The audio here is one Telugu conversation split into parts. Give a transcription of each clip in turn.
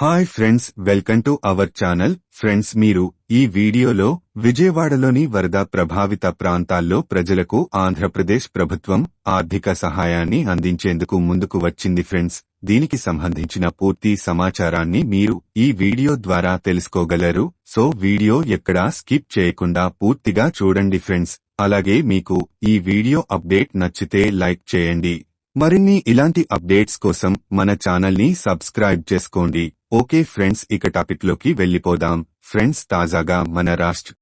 Hi friends welcome to our channel. Friends మీరు ఈ వీడియోలో విజయవాడలోని వరద ప్రభావిత ప్రాంతాల్లో ప్రజలకు ఆంధ్రప్రదేశ్ ప్రభుత్వం ఆర్థిక సహాయాన్ని అందించేందుకు ముందుకు వచ్చింది ఫ్రెండ్స్. దీనికి సంబంధించిన పూర్తి సమాచారాన్ని మీరు ఈ వీడియో ద్వారా తెలుసుకోగలరు. సో వీడియో ఎక్కడా స్కిప్ చేయకుండా పూర్తిగా చూడండి ఫ్రెండ్స్. అలాగే మీకు ఈ వీడియో అప్డేట్ నచ్చితే లైక్ చేయండి. మరిన్ని ఇలాంటి అప్డేట్స్ కోసం మన ఛానల్ని సబ్స్క్రైబ్ చేసుకోండి. ఓకే ఫ్రెండ్స్ ఇక టాపిక్లోకి వెళ్ళిపోదాం. ఫ్రెండ్స్ తాజాగా మన రాష్ట్ర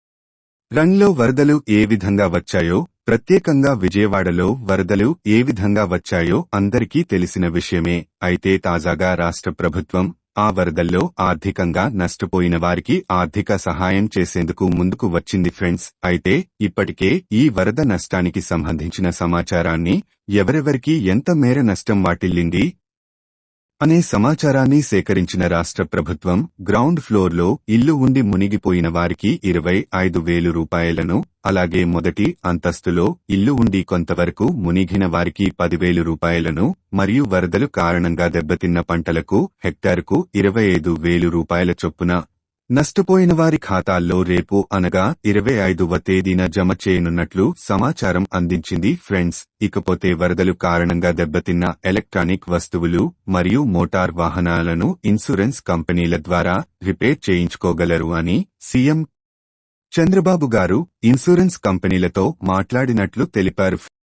రంగ్లో వరదలు ఏ విధంగా వచ్చాయో ప్రత్యేకంగా విజయవాడలో వరదలు ఏ విధంగా వచ్చాయో అందరికీ తెలిసిన విషయమే. అయితే తాజాగా రాష్ట్ర ప్రభుత్వం ఆ వరదల్లో ఆర్థికంగా నష్టపోయిన వారికి ఆర్థిక సహాయం చేసేందుకు ముందుకు వచ్చింది ఫ్రెండ్స్. అయితే ఇప్పటికే ఈ వరద నష్టానికి సంబంధించిన సమాచారాన్ని ఎవరెవరికి ఎంత మేర నష్టం వాటిల్లింది అనే సమాచారాన్ని సేకరించిన రాష్ట్ర ప్రభుత్వం గ్రౌండ్ ఫ్లోర్లో ఇల్లు ఉండి మునిగిపోయిన వారికి ఇరవై ఐదు వేలు రూపాయలను అలాగే మొదటి అంతస్తులో ఇల్లు ఉండి కొంతవరకు మునిగిన వారికి పదివేలు రూపాయలను మరియు వరదలు కారణంగా దెబ్బతిన్న పంటలకు హెక్టారుకు ఇరవై ఐదు వేలు రూపాయల చొప్పున నష్టపోయిన వారి ఖాతాల్లో రేపు అనగా ఇరవై ఐదవ తేదీన జమ చేయనున్నట్లు సమాచారం అందించింది ఫ్రెండ్స్. ఇకపోతే వరదలు కారణంగా దెబ్బతిన్న ఎలక్ట్రానిక్ వస్తువులు మరియు మోటార్ వాహనాలను ఇన్సూరెన్స్ కంపెనీల ద్వారా రిపేర్ చేయించుకోగలరు అని సీఎం చంద్రబాబు గారు ఇన్సూరెన్స్ కంపెనీలతో మాట్లాడినట్లు తెలిపారు.